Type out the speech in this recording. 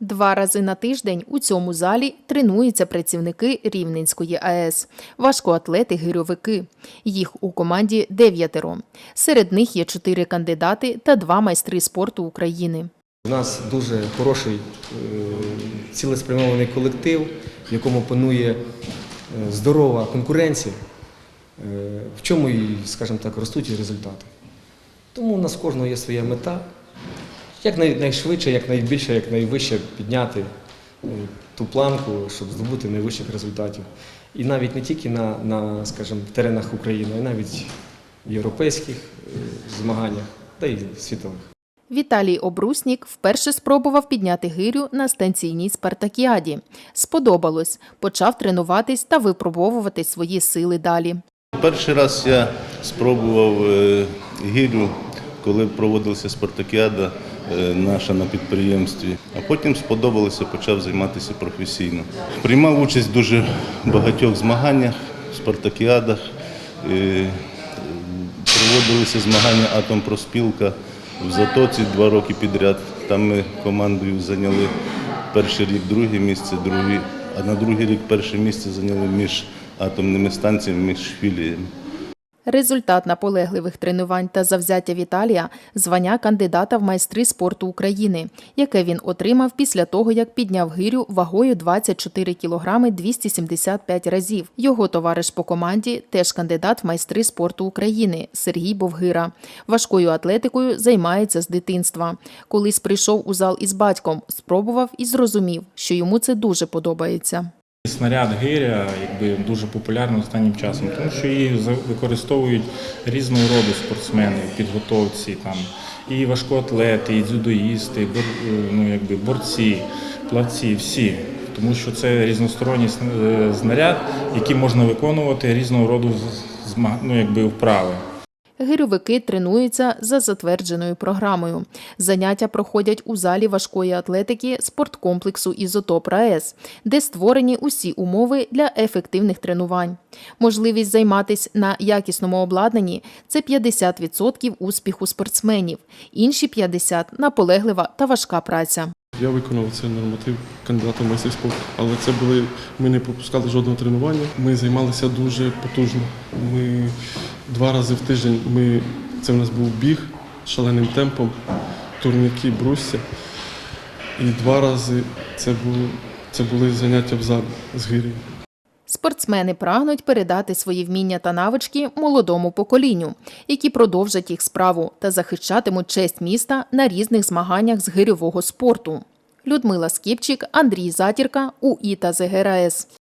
Два рази на тиждень у цьому залі тренуються працівники Рівненської АЕС, важкоатлети-гирьовики. Їх у команді дев'ятеро. Серед них є чотири кандидати та два майстри спорту України. У нас дуже хороший е, цілеспрямований колектив, в якому панує е, здорова конкуренція, е, в чому і, скажімо так, ростуть результати. Тому у нас кожного є своя мета, як найшвидше, як найбільше, як найвище підняти е, ту планку, щоб здобути найвищих результатів. І навіть не тільки на, на скажімо, теренах України, а навіть в європейських е, змаганнях та й світових. Віталій Обруснік вперше спробував підняти гирю на станційній спартакіаді. Сподобалось, почав тренуватись та випробовувати свої сили далі. Перший раз я спробував е, гірю, коли проводилася спартакіада е, наша на підприємстві, а потім сподобалося, почав займатися професійно. Приймав участь дуже багатьох змаганнях, спартакіадах. Е, Проводилися змагання Атомпроспілка в Затоці два роки підряд. Там ми командою зайняли перший рік друге місце, другий, а на другий рік перше місце зайняли між атомними станціями, між філіями. Результат наполегливих тренувань та завзяття Віталія – звання кандидата в майстри спорту України, яке він отримав після того, як підняв гирю вагою 24 кг 275 разів. Його товариш по команді – теж кандидат в майстри спорту України Сергій Бовгира. Важкою атлетикою займається з дитинства. Колись прийшов у зал із батьком, спробував і зрозумів, що йому це дуже подобається. Снаряд гиря якби дуже популярний останнім часом, тому що її використовують різного роду спортсмени підготовці, там і важкоатлети, і дзюдоїсти, бор, е, ну, якби борці, плавці, всі. Тому що це різносторонній сн- е, який можна виконувати різного роду ну, якби, вправи. Гирьовики тренуються за затвердженою програмою. Заняття проходять у залі важкої атлетики спорткомплексу «Ізотоп РаЕС», де створені усі умови для ефективних тренувань. Можливість займатися на якісному обладнанні – це 50% успіху спортсменів, інші 50% – наполеглива та важка праця. Я виконав цей норматив кандидата в майстри спорту, але це були ми не пропускали жодного тренування. Ми займалися дуже потужно. Ми два рази в тиждень. Ми це в нас був біг шаленим темпом, турніки, брусся. І два рази це було це були заняття в залі з гирі. Спортсмени прагнуть передати свої вміння та навички молодому поколінню, які продовжать їх справу та захищатимуть честь міста на різних змаганнях з гирьового спорту. Людмила Скіпчик, Андрій Затірка, УІ та ЗГРАЕС.